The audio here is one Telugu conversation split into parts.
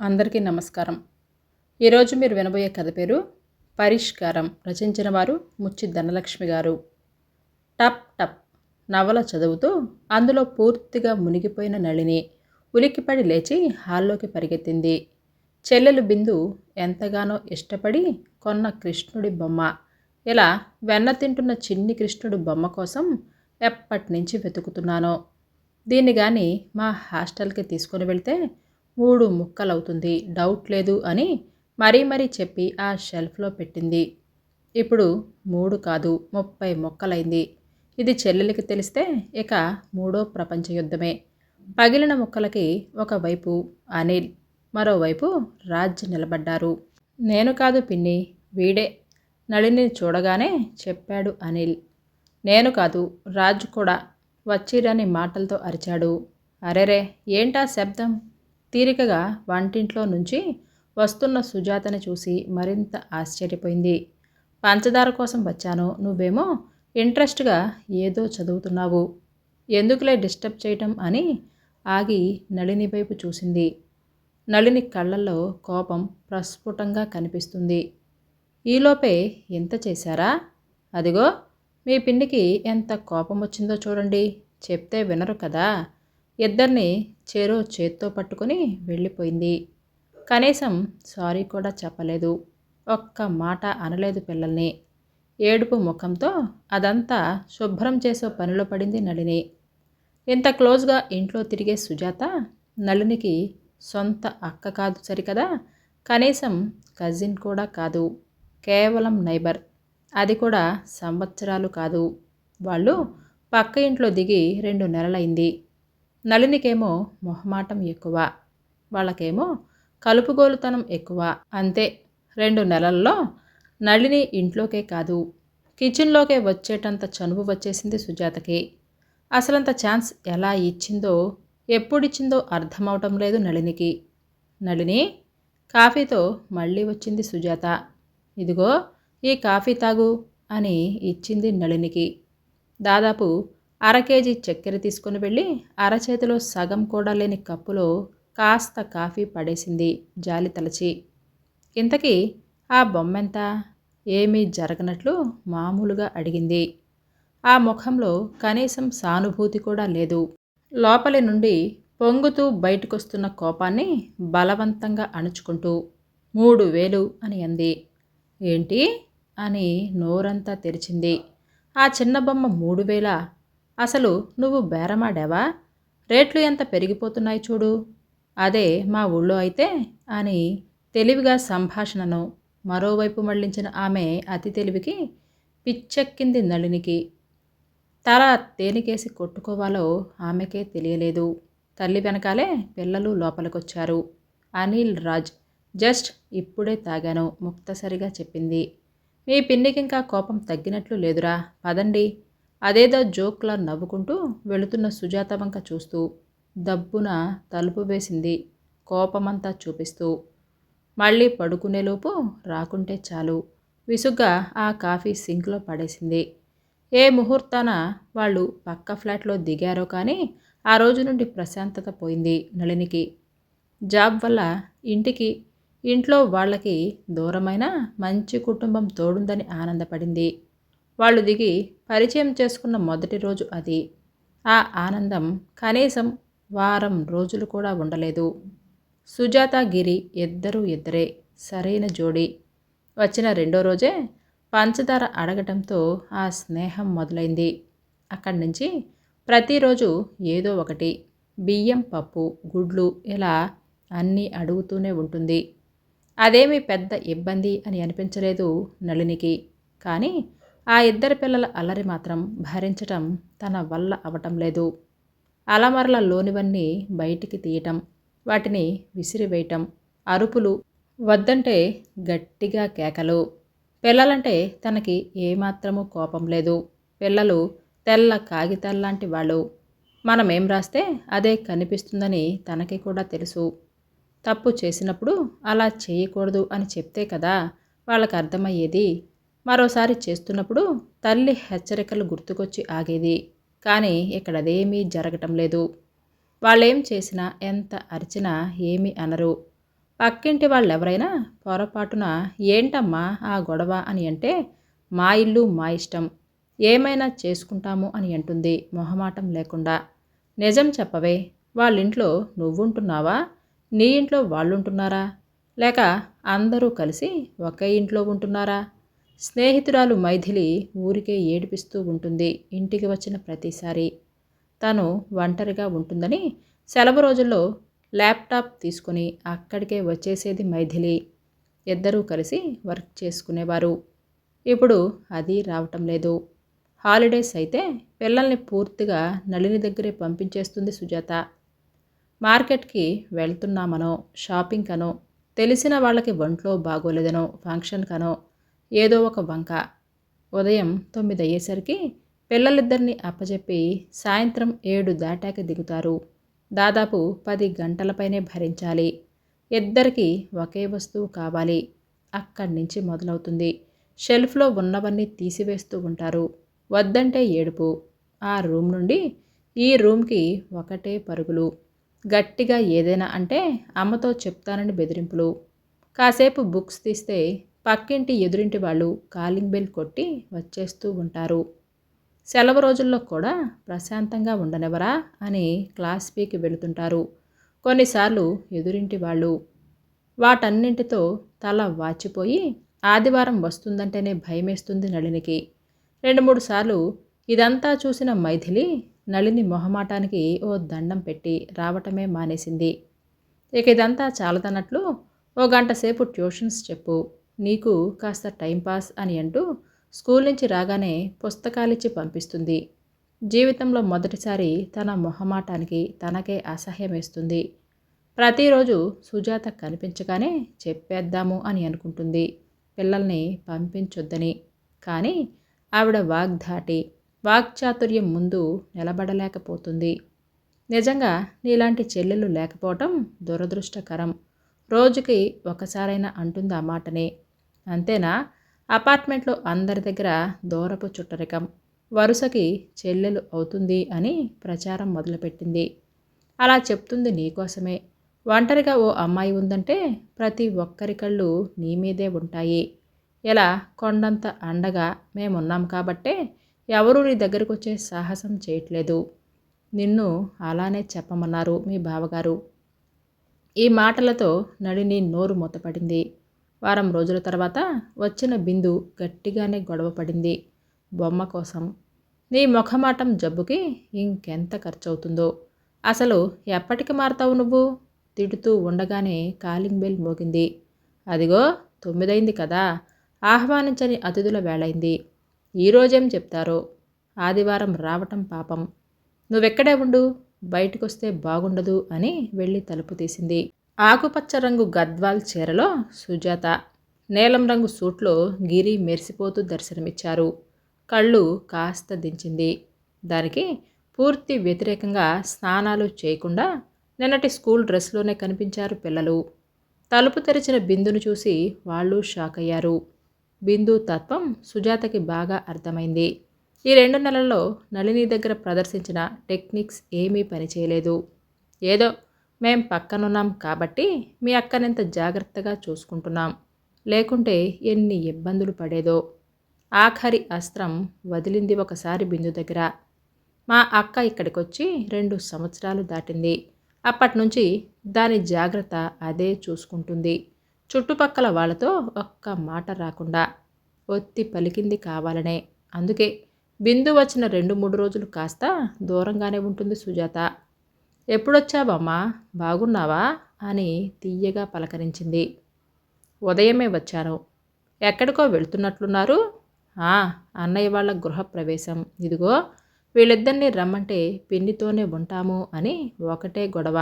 అందరికీ నమస్కారం. ఈరోజు మీరు వినబోయే కథ పేరు పరిష్కారం రచించిన వారు ముచ్చి ధనలక్ష్మి గారు. టప్ టప్ నవల చదువుతూ అందులో పూర్తిగా మునిగిపోయిన నళిని ఉలిక్కిపడి లేచి హాల్లోకి పరిగెత్తింది. చెల్లెలు బిందు ఎంతగానో ఇష్టపడి కొన్న కృష్ణుడి బొమ్మ. ఇలా వెన్న తింటున్న చిన్ని కృష్ణుడి బొమ్మ కోసం ఎప్పటి నుంచి వెతుకుతున్నానో? దీన్ని కానీ మా హాస్టల్కి తీసుకొని వెళ్తే మూడు ముక్కలవుతుంది. డౌట్ లేదు అని మరీ మరీ చెప్పి ఆ షెల్ఫ్లో పెట్టింది. ఇప్పుడు మూడు కాదు ముప్పై ముక్కలైంది. ఇది చెల్లెలికి తెలిస్తే ఇక మూడో ప్రపంచ యుద్ధమే. పగిలిన ముక్కలకి ఒకవైపు అనిల్ మరోవైపు రాజ్ నిలబడ్డారు. నేను కాదు పిన్ని వీడే. నళిని చూడగానే చెప్పాడు అనిల్. నేను కాదు రాజ్ కూడా. వచ్చిరని మాటలతో అరిచాడు. అరెరే ఏంటా శబ్దం? తీరికగా వంటింట్లో నుంచి వస్తున్న సుజాతని చూసి మరింత ఆశ్చర్యపోయింది. పంచదార కోసం వచ్చాను. నువ్వేమో ఇంట్రెస్ట్గా ఏదో చదువుతున్నావు. ఎందుకులే డిస్టర్బ్ చేయటం అని ఆగి నళిని వైపు చూసింది. నళిని కళ్ళల్లో కోపం ప్రస్ఫుటంగా కనిపిస్తుంది. ఈలోపే ఎంత చేశారా? అదిగో మీ పిండికి ఎంత కోపం వచ్చిందో చూడండి. చెప్తే వినరు కదా. ఇద్దరిని చేరో చేత్తో పట్టుకొని వెళ్ళిపోయింది. కనీసం సారీ కూడా చెప్పలేదు. ఒక్క మాట అనలేదు పిల్లల్ని. ఏడుపు ముఖంతో అదంతా శుభ్రం చేసే పనిలో పడింది నళిని. ఇంత క్లోజ్గా ఇంట్లో తిరిగే సుజాత నళినికి సొంత అక్క కాదు సరికదా? కనీసం కజిన్ కూడా కాదు. కేవలం నైబర్. అది కూడా సంవత్సరాలు కాదు. వాళ్ళు పక్క ఇంట్లో దిగి రెండు నెలలైంది. నళినికేమో మొహమాటం ఎక్కువ వాళ్ళకేమో కలుపుగోలుతనం ఎక్కువ. అంతే రెండు నెలల్లో నళిని ఇంట్లోకే కాదు కిచెన్లోకే వచ్చేటంత చనువు వచ్చేసింది సుజాతకి. అసలంత ఛాన్స్ ఎలా ఇచ్చిందో ఎప్పుడిచ్చిందో అర్థమవటం లేదు నళినికి. నళిని కాఫీతో మళ్ళీ వచ్చింది సుజాత. ఇదిగో ఈ కాఫీ తాగు అని ఇచ్చింది నళినికి. దాదాపు అర కేజీ చక్కెర తీసుకుని వెళ్ళి అరచేతిలో సగం కూడా లేని కప్పులో కాస్త కాఫీ పడేసింది జాలి తలచి. ఇంతకీ ఆ బొమ్మెంత? ఏమీ జరగనట్లు మామూలుగా అడిగింది. ఆ ముఖంలో కనీసం సానుభూతి కూడా లేదు. లోపలి నుండి పొంగుతూ బయటకొస్తున్న కోపాన్ని బలవంతంగా అణుచుకుంటూ మూడు వేలు అని అంది. ఏంటి? అని నోరంతా తెరిచింది. ఆ చిన్న బొమ్మ మూడు వేల? అసలు నువ్వు బేరమాడావా? రేట్లు ఎంత పెరిగిపోతున్నాయి చూడు. అదే మా ఊళ్ళో అయితే అని తెలివిగా సంభాషణను మరోవైపు మళ్ళించిన ఆమె అతి తెలివికి పిచ్చెక్కింది నళినికి. తల తేనికేసి కొట్టుకోవాలో ఆమెకే తెలియలేదు. తల్లి వెనకాలే పిల్లలు లోపలికొచ్చారు. అనిల్ రాజ్ జస్ట్ ఇప్పుడే తాగాను ముక్తసరిగా చెప్పింది. మీ పిన్నికింకా కోపం తగ్గినట్లు లేదురా. పదండి. అదేదో జోక్లా నవ్వుకుంటూ వెళుతున్న సుజాత వంక చూస్తూ దబ్బున తలుపు వేసింది కోపమంతా చూపిస్తూ. మళ్ళీ పడుకునేలోపు రాకుంటే చాలు. విసుగ్గా ఆ కాఫీ సింక్లో పడేసింది. ఏ ముహూర్తాన వాళ్ళు పక్క ఫ్లాట్లో దిగారో కానీ ఆ రోజు నుండి ప్రశాంతత పోయింది నళినికి. జాబ్ వల్ల ఇంటికి ఇంట్లో వాళ్ళకి దూరమైన మంచి కుటుంబం తోడుందని ఆనందపడింది. వాళ్ళు దిగి పరిచయం చేసుకున్న మొదటి రోజు అది. ఆ ఆనందం కనీసం వారం రోజులు కూడా ఉండలేదు. సుజాత గిరి ఇద్దరూ ఇద్దరే సరైన జోడి. వచ్చిన రెండో రోజే పంచదార అడగటంతో ఆ స్నేహం మొదలైంది. అక్కడి నుంచి ప్రతిరోజు ఏదో ఒకటి బియ్యం పప్పు గుడ్లు ఇలా అన్నీ అడుగుతూనే ఉంటుంది. అదేమీ పెద్ద ఇబ్బంది అని అనిపించలేదు నళినికి. కానీ ఆ ఇద్దరు పిల్లల అల్లరి మాత్రం భరించటం తన వల్ల అవటం లేదు. అలమరల లోనివన్నీ బయటికి తీయటం వాటిని విసిరివేయటం అరుపులు వద్దంటే గట్టిగా కేకలు. పిల్లలంటే తనకి ఏమాత్రమూ కోపం లేదు. పిల్లలు తెల్ల కాగితాల్లాంటి వాళ్ళు. మనమేం రాస్తే అదే కనిపిస్తుందని తనకి కూడా తెలుసు. తప్పు చేసినప్పుడు అలా చేయకూడదు అని చెప్తే కదా వాళ్ళకి అర్థమయ్యేది మరోసారి చేస్తున్నప్పుడు తల్లి హెచ్చరికలు గుర్తుకొచ్చి ఆగేది. కానీ ఇక్కడ అదేమీ జరగటం లేదు. వాళ్ళేం చేసినా ఎంత అరిచినా ఏమీ అనరు. పక్కింటి వాళ్ళు ఎవరైనా పొరపాటున ఏంటమ్మా ఆ గొడవ అని అంటే మా ఇల్లు మా ఇష్టం. ఏమైనా చేసుకుంటాము అని అంటుంది మొహమాటం లేకుండా. నిజం చెప్పవే వాళ్ళింట్లో నువ్వుంటున్నావా? నీ ఇంట్లో వాళ్ళుంటున్నారా? లేక అందరూ కలిసి ఒకే ఇంట్లో ఉంటున్నారా? స్నేహితురాలు మైథిలి ఊరికే ఏడిపిస్తూ ఉంటుంది ఇంటికి వచ్చిన ప్రతిసారి. తను ఒంటరిగా ఉంటుందని సెలవు రోజుల్లో ల్యాప్టాప్ తీసుకుని అక్కడికే వచ్చేసేది మైథిలి. ఇద్దరూ కలిసి వర్క్ చేసుకునేవారు. ఇప్పుడు అది రావటం లేదు. హాలిడేస్ అయితే పిల్లల్ని పూర్తిగా నళిని దగ్గరే పంపించేస్తుంది సుజాత. మార్కెట్కి వెళ్తున్నామనో షాపింగ్ కనో తెలిసిన వాళ్ళకి ఒంట్లో బాగోలేదనో ఫంక్షన్ కనో ఏదో ఒక వంక. ఉదయం తొమ్మిది అయ్యేసరికి పిల్లలిద్దరిని అప్పచెప్పి సాయంత్రం ఏడు దాటాక దిగుతారు. దాదాపు పది గంటలపైనే భరించాలి. ఇద్దరికి ఒకే వస్తువు కావాలి. అక్కడి నుంచి మొదలవుతుంది. షెల్ఫ్లో ఉన్నవన్నీ తీసివేస్తూ ఉంటారు. వద్దంటే ఏడుపు. ఆ రూమ్ నుండి ఈ రూమ్కి ఒకటే పరుగులు. గట్టిగా ఏదైనా అంటే అమ్మతో చెప్తానని బెదిరింపులు. కాసేపు బుక్స్ తీస్తే పక్కింటి ఎదురింటి వాళ్ళు కాలింగ్ బెల్ కొట్టి వచ్చేస్తూ ఉంటారు. సెలవు రోజుల్లో కూడా ప్రశాంతంగా ఉండనివరా అని క్లాస్ పీకి వెళుతుంటారు కొన్నిసార్లు ఎదురింటి వాళ్ళు. వాటన్నింటితో తల వాచిపోయి ఆదివారం వస్తుందంటేనే భయమేస్తుంది నళినికి. రెండు మూడు సార్లు ఇదంతా చూసిన మైథిలి నళిని మొహమాటానికి ఓ దండం పెట్టి రావటమే మానేసింది. ఇక ఇదంతా చాలదన్నట్లు ఓ గంట సేపు ట్యూషన్స్ చెప్పు. నీకు కాస్త టైంపాస్ అని అంటూ స్కూల్ నుంచి రాగానే పుస్తకాలిచ్చి పంపిస్తుంది. జీవితంలో మొదటిసారి తన మొహమాటానికి తనకే అసహ్యం వేస్తుంది. ప్రతిరోజు సుజాత కనిపించగానే చెప్పేద్దాము అని అనుకుంటుంది. పిల్లల్ని పంపించొద్దని. కానీ ఆవిడ వాగ్ధాటి వాక్చాతుర్యం ముందు నిలబడలేకపోతుంది. నిజంగా నీలాంటి చెల్లెలు లేకపోవటం దురదృష్టకరం. రోజుకి ఒకసారైనా అంటుంది ఆ మాటనే. అంతేనా? అపార్ట్మెంట్లో అందరి దగ్గర దూరపు చుట్టరికం. వరుసకి చెల్లెలు అవుతుంది అని ప్రచారం మొదలుపెట్టింది. అలా చెప్తుంది నీకోసమే. ఒంటరిగా ఓ అమ్మాయి ఉందంటే ప్రతి ఒక్కరి కళ్ళు నీ మీదే ఉంటాయి. ఇలా కొండంత అండగా మేమున్నాం కాబట్టే ఎవరూ నీ దగ్గరకు వచ్చే సాహసం చేయట్లేదు. నిన్ను అలానే చెప్పమన్నారు మీ బావగారు. ఈ మాటలతో నడిని నోరు మూతపడింది. వారం రోజుల తర్వాత వచ్చిన బిందు గట్టిగానే గొడవ పడింది. బొమ్మ కోసం. నీ ముఖమాటం జబ్బుకి ఇంకెంత ఖర్చవుతుందో. అసలు ఎప్పటికి మారుతావు నువ్వు? తిడుతూ ఉండగానే కాలింగ్ బెల్ మోగింది. అదిగో తొమ్మిదైంది కదా. ఆహ్వానించని అతిథుల వేళైంది. ఈరోజేం చెప్తారో? ఆదివారం రావటం పాపం. నువ్వెక్కడే ఉండు? బయటకొస్తే బాగుండదు అని వెళ్ళి తలుపు తీసింది. ఆకుపచ్చ రంగు గద్వాల్ చీరలో సుజాత నీలం రంగు సూట్లో గిరి మెరిసిపోతూ దర్శనమిచ్చారు. కళ్ళు కాస్త దించింది. దానికి పూర్తి వ్యతిరేకంగా స్నానాలు చేయకుండా నిన్నటి స్కూల్ డ్రెస్లోనే కనిపించారు పిల్లలు. తలుపు తెరిచిన బిందును చూసి వాళ్ళు షాక్ అయ్యారు. బిందు తత్వం సుజాతకి బాగా అర్థమైంది. ఈ రెండు నెలల్లో నళిని దగ్గర ప్రదర్శించిన టెక్నిక్స్ ఏమీ పనిచేయలేదు. ఏదో మేం పక్కనున్నాం కాబట్టి మీ అక్కనెంత జాగ్రత్తగా చూసుకుంటున్నాం. లేకుంటే ఎన్ని ఇబ్బందులు పడేదో. ఆఖరి అస్త్రం వదిలింది ఒకసారి బిందు దగ్గర. మా అక్క ఇక్కడికొచ్చి రెండు సంవత్సరాలు దాటింది. అప్పటి నుంచి దాని జాగ్రత్త అదే చూసుకుంటుంది. చుట్టుపక్కల వాళ్ళతో ఒక్క మాట రాకుండా ఒత్తి పలికింది కావాలనే. అందుకే బిందు వచ్చిన రెండు మూడు రోజులు కాస్త దూరంగానే ఉంటుంది సుజాత. ఎప్పుడొచ్చావమ్మా? బాగున్నావా? అని తీయగా పలకరించింది. ఉదయమే వచ్చాను. ఎక్కడికో వెళ్తున్నట్లున్నారు? అన్నయ్య వాళ్ళ గృహప్రవేశం ఇదిగో వీళ్ళిద్దరిని రమ్మంటే పిన్నితోనే ఉంటాము అని ఒకటే గొడవ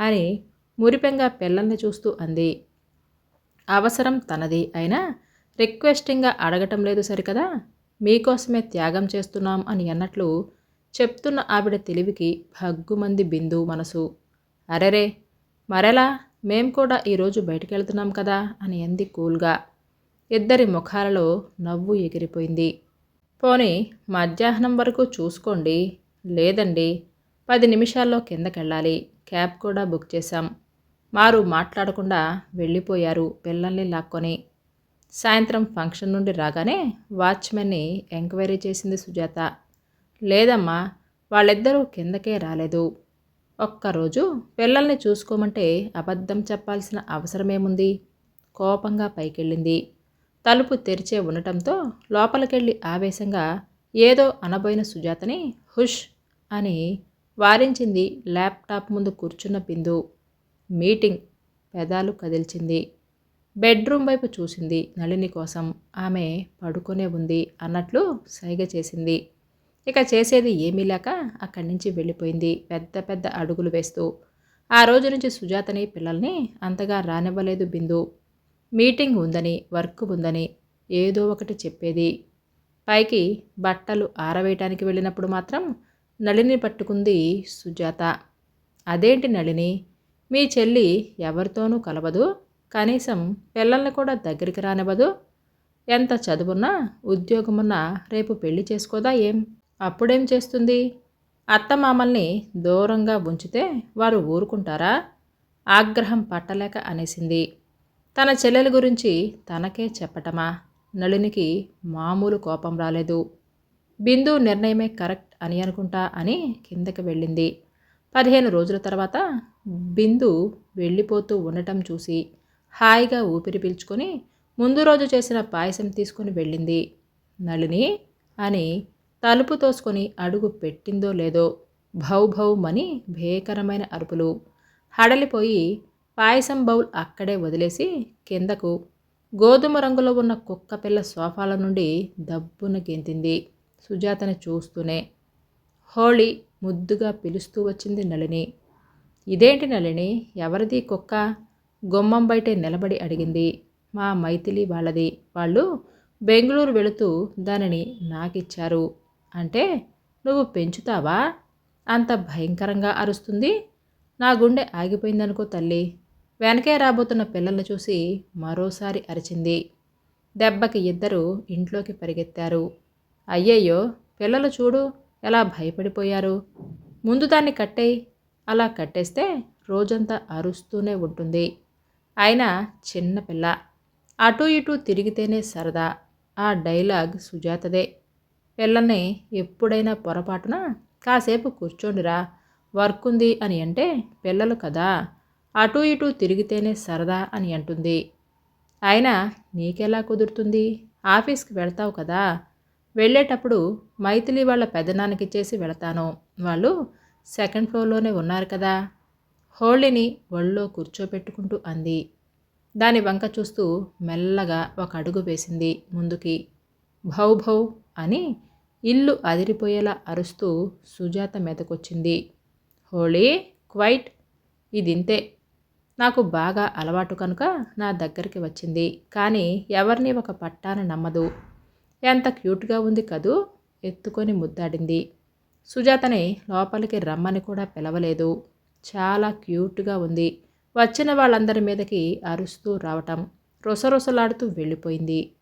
అని మురిపెంగా పిల్లల్ని చూస్తూ అంది. అవసరం తనది. అయినా రిక్వెస్టింగ్గా అడగటం లేదు సరికదా? మీకోసమే త్యాగం చేస్తున్నాం అని అన్నట్లు చెప్తున్న ఆవిడ తెలివికి భగ్గుమంది బిందు మనసు. అరెరే మరెలా? మేం కూడా ఈరోజు బయటికెళ్తున్నాం కదా అని అంది కూల్గా. ఇద్దరి ముఖాలలో నవ్వు ఎగిరిపోయింది. పోనీ మధ్యాహ్నం వరకు చూసుకోండి. లేదండి పది నిమిషాల్లో కిందకెళ్ళాలి. క్యాబ్ కూడా బుక్ చేశాం. మారు మాట్లాడకుండా వెళ్ళిపోయారు పిల్లల్ని లాక్కొని. సాయంత్రం ఫంక్షన్ నుండి రాగానే వాచ్మెన్ని ఎంక్వైరీ చేసింది సుజాత. లేదమ్మా వాళ్ళిద్దరూ కిందకే రాలేదు. ఒక్కరోజు పిల్లల్ని చూసుకోమంటే అబద్ధం చెప్పాల్సిన అవసరమేముంది? కోపంగా పైకెళ్ళింది. తలుపు తెరిచే ఉండటంతో లోపలికెళ్ళి ఆవేశంగా ఏదో అనబోయిన సుజాతని హుష్ అని వారించింది ల్యాప్టాప్ ముందు కూర్చున్న బిందు. మీటింగ్ పెదాలు కదిల్చింది. బెడ్రూమ్ వైపు చూసింది నళిని కోసం. ఆమె పడుకునే ఉంది అన్నట్లు సైగ చేసింది. ఇక చేసేది ఏమీ లేక అక్కడి నుంచి వెళ్ళిపోయింది. పెద్ద పెద్ద అడుగులు వేస్తూ. ఆ రోజు నుంచి సుజాతని పిల్లల్ని అంతగా రానివ్వలేదు బిందు. మీటింగ్ ఉందని వర్క్ ఉందని ఏదో ఒకటి చెప్పేది. పైకి బట్టలు ఆరవేయటానికి వెళ్ళినప్పుడు మాత్రం నళిని పట్టుకుంది సుజాత. అదేంటి నళిని? మీ చెల్లి ఎవరితోనూ కలవదు. కనీసం పిల్లల్ని కూడా దగ్గరికి రానివ్వదు. ఎంత చదువున్నా ఉద్యోగమున్నా రేపు పెళ్ళి చేసుకోదా ఏం? అప్పుడేం చేస్తుంది? అత్తమామల్ని దూరంగా ఉంచితే వారు ఊరుకుంటారా? ఆగ్రహం పట్టలేక అనేసింది. తన చెల్లెల గురించి తనకే చెప్పటమా? నళినికి మామూలు కోపం రాలేదు. బిందు నిర్ణయమే కరెక్ట్ అని అనుకుంటా అని కిందకి వెళ్ళింది. పదిహేను రోజుల తర్వాత బిందు వెళ్ళిపోతూ ఉండటం చూసి హాయిగా ఊపిరి పీల్చుకొని ముందు రోజు చేసిన పాయసం తీసుకుని వెళ్ళింది. నళిని అని తలుపు తోసుకొని అడుగు పెట్టిందో లేదో భౌ మని భేకరమైన అరుపులు. హడలిపోయి పాయసం బౌల్ అక్కడే వదిలేసి కిందకు గోధుమ రంగులో ఉన్న కుక్క పిల్ల సోఫాల నుండి దబ్బున గెంతింది. సుజాతని చూస్తూనే హోళీ ముద్దుగా పిలుస్తూ వచ్చింది నళిని. ఇదేంటి నళిని? ఎవరిది కుక్క? గుమ్మం బయటే నిలబడి అడిగింది. మా మైథిలి వాళ్ళది. వాళ్ళు బెంగళూరు వెళుతూ దానిని నాకిచ్చారు. అంటే నువ్వు పెంచుతావా? అంత భయంకరంగా అరుస్తుంది. నా గుండె ఆగిపోయిందనుకో తల్లి. వెనకే రాబోతున్న పిల్లల్ని చూసి మరోసారి అరిచింది. దెబ్బకి ఇద్దరు ఇంట్లోకి పరిగెత్తారు. అయ్యయ్యో పిల్లలు చూడు ఎలా భయపడిపోయారు. ముందు దాన్ని కట్టేయి. అలా కట్టేస్తే రోజంతా అరుస్తూనే ఉంటుంది. ఆయన చిన్నపిల్ల అటు ఇటు తిరిగితేనే సరదా. ఆ డైలాగ్ సుజాతదే. పిల్లల్ని ఎప్పుడైనా పొరపాటున కాసేపు కూర్చోండిరా వర్క్ ఉంది అని అంటే పిల్లలు కదా అటు ఇటు తిరిగితేనే సరదా అని అంటుంది. అయినా నీకెలా కుదురుతుంది? ఆఫీస్కి వెళ్తావు కదా వెళ్ళేటప్పుడు మైథిలి వాళ్ళ పెద్దనాన్నకి చేసి వెళతాను. వాళ్ళు సెకండ్ ఫ్లోర్లోనే ఉన్నారు కదా హోళిని ఒళ్ళో కూర్చోపెట్టుకుంటూ అంది. దాని వంక చూస్తూ మెల్లగా ఒక అడుగు వేసింది ముందుకి. భౌ భౌ అని ఇల్లు అదిరిపోయేలా అరుస్తూ సుజాత మీదకొచ్చింది. హోళీ క్వైట్ ఇదింతే. నాకు బాగా అలవాటు కనుక నా దగ్గరికి వచ్చింది. కానీ ఎవరిని ఒక పట్టాన నమ్మదు. ఎంత క్యూట్గా ఉంది కదూ? ఎత్తుకొని ముద్దాడింది. సుజాతని లోపలికి రమ్మని కూడా పిలవలేదు. చాలా క్యూట్గా ఉంది. వచ్చిన వాళ్ళందరి మీదకి అరుస్తూ రావటం రొసరొసలాడుతూ వెళ్ళిపోయింది.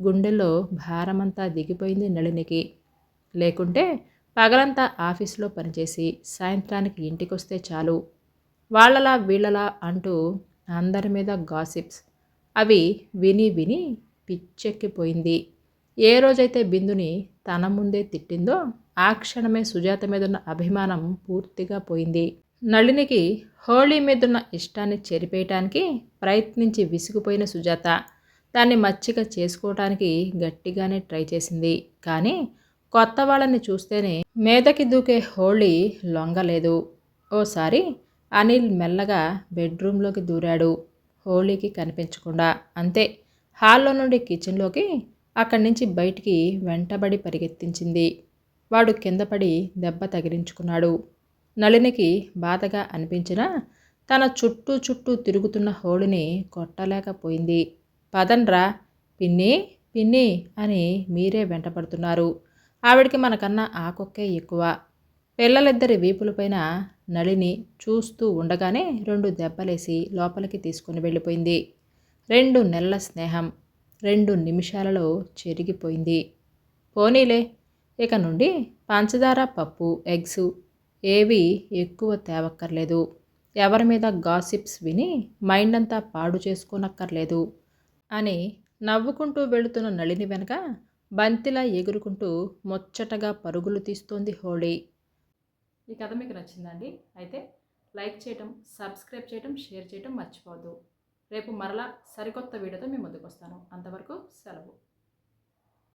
గుండెల్లో భారమంతా దిగిపోయింది నళినికి. లేకుంటే పగలంతా ఆఫీసులో పనిచేసి సాయంత్రానికి ఇంటికొస్తే చాలు. వాళ్ళలా వీళ్ళలా అంటూ అందరి మీద గాసిప్స్. అవి విని విని పిచ్చెక్కిపోయింది. ఏ రోజైతే బిందుని తన ముందే తిట్టిందో ఆ క్షణమే సుజాత మీదున్న అభిమానం పూర్తిగా పోయింది. నళినికి హోళీ మీదున్న ఇష్టాన్ని చెరిపేయటానికి ప్రయత్నించి విసిగిపోయిన సుజాత దాన్ని మచ్చిక చేసుకోవటానికి గట్టిగానే ట్రై చేసింది. కానీ కొత్త వాళ్ళని చూస్తేనే మీదకి దూకే హోళీ లొంగలేదు. ఓసారి అనిల్ మెల్లగా బెడ్రూమ్లోకి దూరాడు హోళీకి కనిపించకుండా. అంతే హాల్లో నుండి కిచెన్లోకి అక్కడి నుంచి బయటికి వెంటబడి పరిగెత్తించింది. వాడు కిందపడి దెబ్బ తగిలించుకున్నాడు. నళినికి బాధగా అనిపించినా తన చుట్టూ చుట్టూ తిరుగుతున్న హోళిని కొట్టలేకపోయింది. పదన్రా పిన్ని పిన్ని అని మీరే వెంటపడుతున్నారు. ఆవిడికి మనకన్నా ఆ కుక్కే ఎక్కువ. పిల్లలిద్దరి వీపులపైన నళిని చూస్తూ ఉండగానే రెండు దెబ్బలేసి లోపలికి తీసుకుని వెళ్ళిపోయింది. రెండు నెలల స్నేహం రెండు నిమిషాలలో చెరిగిపోయింది. పోనీలే ఇక నుండి పంచదార పప్పు ఎగ్స్ ఏవి ఎక్కువ తేవక్కర్లేదు. ఎవరి మీద గాసిప్స్ విని మైండ్ అంతా పాడు చేసుకోనక్కర్లేదు అని నవ్వుకుంటూ వెళుతున్న నళిని వెనక బంతిలా ఎగురుకుంటూ ముచ్చటగా పరుగులు తీస్తోంది హోళీ. ఈ కథ మీకు నచ్చిందండి? అయితే లైక్ చేయటం సబ్స్క్రైబ్ చేయటం షేర్ చేయటం మర్చిపోవద్దు. రేపు మరలా సరికొత్త వీడియోతో మీ ముందుకు వస్తాను అంతవరకు సెలవు.